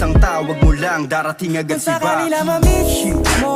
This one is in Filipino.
Isang tawag mo lang, darating agad Kung si sa kanila Baki. ma-miss mo